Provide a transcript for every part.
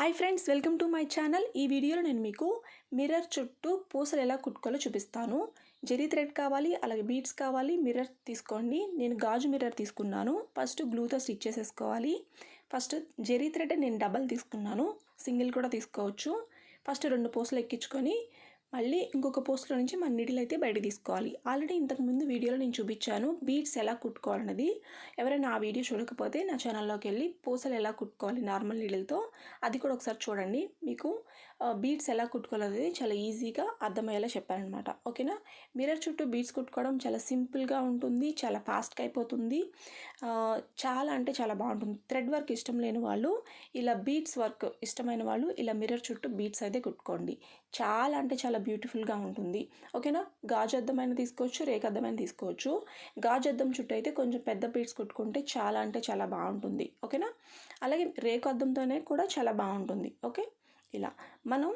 Hi friends welcome to my channel. ఈ వీడియోలో నేను మీకు మిర్రర్ చుట్టూ పూసలు ఎలా కుట్టుకోవాలో చూపిస్తాను. జెరీ థ్రెడ్ కావాలి అలాగే బీడ్స్ కావాలి మిర్రర్ తీసుకోండి. నేను గాజు మిర్రర్ తీసుకున్నాను. ఫస్ట్ గ్లూతో స్టిచ్ చేసేసుకోవాలి. ఫస్ట్ జెరీ థ్రెడ్ నేను డబల్ తీసుకున్నాను. సింగిల్ కూడా తీసుకోవచ్చు. ఫస్ట్ రెండు పూసలు ఎక్కించుకొని మళ్ళీ ఇంకొక పోస్ట్లో నుంచి మన నీడిల్ అయితే బయట తీసుకోవాలి. ఆల్రెడీ ఇంతకుముందు వీడియోలో నేను చూపించాను బీడ్స్ ఎలా కుట్టుకోవాలన్నది. ఎవరైనా ఆ వీడియో చూడకపోతే నా ఛానల్లోకి వెళ్ళి పూసలు ఎలా కుట్టుకోవాలి నార్మల్ నీడిల్తో అది కూడా ఒకసారి చూడండి. మీకు బీడ్స్ ఎలా కుట్టుకోవాలనేది చాలా ఈజీగా అర్థమయ్యేలా చెప్పారనమాట. ఓకేనా? మిర్రర్ చుట్టూ బీడ్స్ కుట్టుకోవడం చాలా సింపుల్గా ఉంటుంది చాలా ఫాస్ట్గా అయిపోతుంది. చాలా అంటే చాలా బాగుంటుంది. థ్రెడ్ వర్క్ ఇష్టం లేని వాళ్ళు ఇలా బీడ్స్ వర్క్ ఇష్టమైన వాళ్ళు ఇలా మిర్రర్ చుట్టూ బీడ్స్ అయితే కుట్టుకోండి. చాలా అంటే చాలా బ్యూటిఫుల్గా ఉంటుంది. ఓకేనా? గాజు అద్దమైన తీసుకోవచ్చు రేఖద్దమైన తీసుకోవచ్చు. గాజు అద్దం చుట్టూ అయితే కొంచెం పెద్ద బీడ్స్ కుట్టుకుంటే చాలా అంటే చాలా బాగుంటుంది. ఓకేనా? అలాగే రేకు అద్దంతోనే కూడా చాలా బాగుంటుంది. ఓకే? ఇలా మనం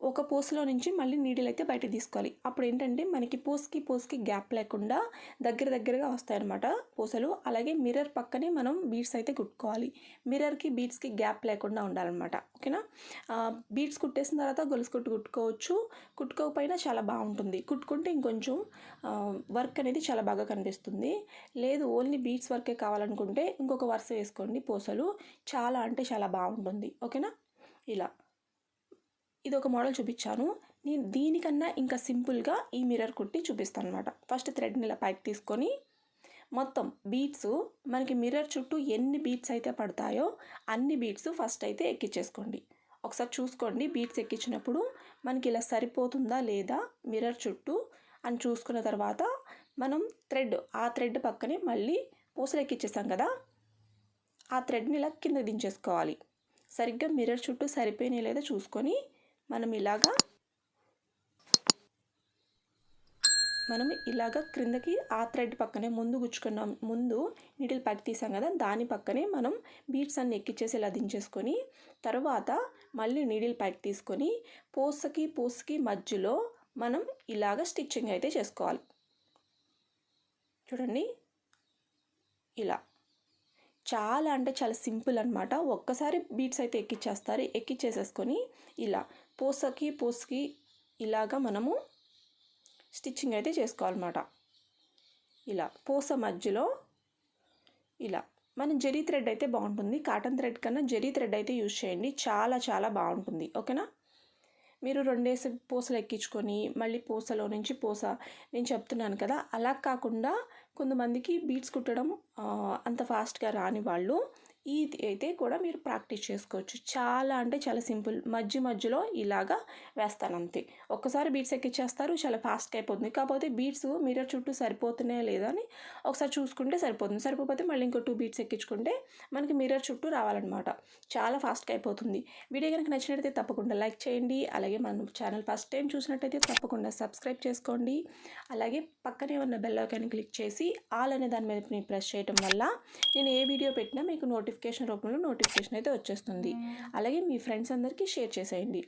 ఒక పూసలో నుంచి మళ్ళీ నీడిల్ అయితే బయట తీసుకోవాలి. అప్పుడు ఏంటంటే మనకి పూసకి పూసకి గ్యాప్ లేకుండా దగ్గర దగ్గరగా వస్తాయన్నమాట పూసలు. అలాగే మిర్రర్ పక్కనే మనం బీడ్స్ అయితే కుట్టుకోవాలి. మిర్రర్కి బీడ్స్కి గ్యాప్ లేకుండా ఉండాలన్నమాట. ఓకేనా? బీడ్స్ కుట్టేసిన తర్వాత గొలుసు కుట్టు కుట్టుకోవచ్చు. కుట్టుకోకపోయినా చాలా బాగుంటుంది. కుట్టుకుంటే ఇంకొంచెం వర్క్ అనేది చాలా బాగా కనిపిస్తుంది. లేదు ఓన్లీ బీడ్స్ వర్కే కావాలనుకుంటే ఇంకొక వరుస వేసుకోండి పూసలు. చాలా అంటే చాలా బాగుంటుంది. ఓకేనా? ఇలా. ఇది ఒక మోడల్ చూపించాను. నేను దీనికన్నా ఇంకా సింపుల్గా ఈ మిర్రర్ కుట్టి చూపిస్తాను అనమాట ఫస్ట్ థ్రెడ్ని ఇలా పైకి తీసుకొని మొత్తం బీట్స్ మనకి మిర్రర్ చుట్టూ ఎన్ని బీట్స్ అయితే పడతాయో అన్ని బీట్స్ ఫస్ట్ అయితే ఎక్కించేసుకోండి ఒకసారి చూసుకోండి బీట్స్ ఎక్కించినప్పుడు మనకి ఇలా సరిపోతుందా లేదా మిర్రర్ చుట్టూ అని చూసుకున్న తర్వాత మనం థ్రెడ్ ఆ థ్రెడ్ పక్కనే మళ్ళీ పూసలు ఎక్కించేసాం కదా ఆ థ్రెడ్ని ఇలా కింద దించేసుకోవాలి. సరిగ్గా మిర్రర్ చుట్టూ సరిపోయినాయి లేదా చూసుకొని మనం ఇలాగా మనం ఇలాగ క్రిందకి ఆ థ్రెడ్ పక్కనే ముందు గుచ్చుకున్నాం. ముందు నీటిలు పైకి తీసాం కదా దాని పక్కనే మనం బీట్స్ అన్ని ఎక్కిచ్చేసి ఇలా దించేసుకొని తర్వాత మళ్ళీ నీడిల్ పైకి తీసుకొని పూసకి పూసకి మధ్యలో మనం ఇలాగ స్టిచ్చింగ్ అయితే చేసుకోవాలి. చూడండి. ఇలా. చాలా అంటే చాలా సింపుల్ అనమాట ఒక్కసారి బీట్స్ అయితే ఎక్కిచ్చేస్తారు. ఎక్కిచ్చేసేసుకొని ఇలా పూసకి పూసకి ఇలాగా మనము స్టిచ్చింగ్ అయితే చేసుకోవాలన్నమాట. ఇలా పూస మధ్యలో ఇలా మనం జరీ థ్రెడ్ అయితే బాగుంటుంది. కాటన్ థ్రెడ్ కన్నా జరీ థ్రెడ్ అయితే యూజ్ చేయండి. చాలా చాలా బాగుంటుంది. ఓకేనా? మీరు రెండేసి పూసలు ఎక్కించుకొని మళ్ళీ పూసలో నుంచి పూస నేను చెప్తున్నాను కదా. అలా కాకుండా కొంతమందికి బీట్స్ కుట్టడం అంత ఫాస్ట్గా రాని వాళ్ళు. ఇది అయితే కూడా మీరు ప్రాక్టీస్ చేసుకోవచ్చు. చాలా అంటే చాలా సింపుల్. మధ్య మధ్యలో ఇలాగా వేస్తాను అంతే. ఒక్కసారి బీట్స్ ఎక్కిచ్చేస్తారు చాలా ఫాస్ట్గా అయిపోతుంది. కాకపోతే బీట్స్ మిర్రర్ చుట్టూ సరిపోతున్నాయా లేదా అని ఒకసారి చూసుకుంటే సరిపోతుంది. సరిపోతే మళ్ళీ ఇంకో టూ బీట్స్ ఎక్కించుకుంటే మనకి మిర్రర్ చుట్టూ రావాలన్నమాట. చాలా ఫాస్ట్గా అయిపోతుంది. వీడియో కనుక నచ్చినట్టయితే తప్పకుండా లైక్ చేయండి. అలాగే మన ఛానల్ ఫస్ట్ టైం చూసినట్టయితే తప్పకుండా సబ్స్క్రైబ్ చేసుకోండి. అలాగే పక్కనే ఉన్న బెల్ ఐకాన్ క్లిక్ చేసి ఆల్ అనే దాని మీద ప్రెస్ చేయడం వల్ల నేను ఏ వీడియో పెట్టినా మీకు నోటిఫికేషన్ నోటిఫికేషన్ రూపంలో నోటిఫికేషన్ అయితే వచ్చేస్తుంది. అలాగే మీ ఫ్రెండ్స్ అందరికీ షేర్ చేసేయండి.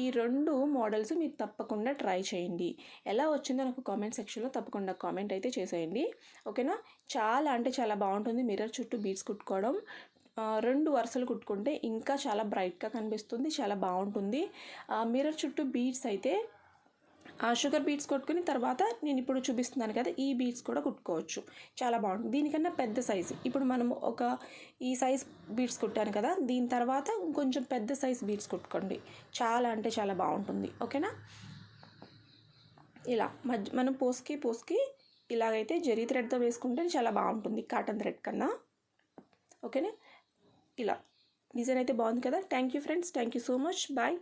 ఈ రెండు మోడల్స్ మీరు తప్పకుండా ట్రై చేయండి. ఎలా వచ్చిందో నాకు కామెంట్ సెక్షన్లో తప్పకుండా కామెంట్ అయితే చేసేయండి. ఓకేనా? చాలా అంటే చాలా బాగుంటుంది. మిర్రర్ చుట్టూ బీట్స్ కుట్టుకోవడం. రెండు వరుసలు కుట్టుకుంటే ఇంకా చాలా బ్రైట్గా కనిపిస్తుంది. చాలా బాగుంటుంది. మిర్రర్ చుట్టూ బీడ్స్ అయితే షుగర్ బీట్స్ కొట్టుకుని తర్వాత నేను ఇప్పుడు చూపిస్తున్నాను కదా ఈ బీట్స్ కూడా కుట్టుకోవచ్చు. చాలా బాగుంటుంది. దీనికన్నా పెద్ద సైజు. ఇప్పుడు మనం ఒక ఈ సైజ్ బీట్స్ కుట్టాను కదా దీని తర్వాత కొంచెం పెద్ద సైజ్ బీట్స్ కుట్టుకోండి. చాలా అంటే చాలా బాగుంటుంది. ఓకేనా? ఇలా మధ్య మనం పోసుకి పోసుకి ఇలాగైతే జరీ థ్రెడ్తో వేసుకుంటే చాలా బాగుంటుంది. కాటన్ థ్రెడ్ కన్నా. ఓకేనా? ఇలా. డిజైన్ అయితే బాగుంది కదా. Thank you friends. Thank you so much. Bye.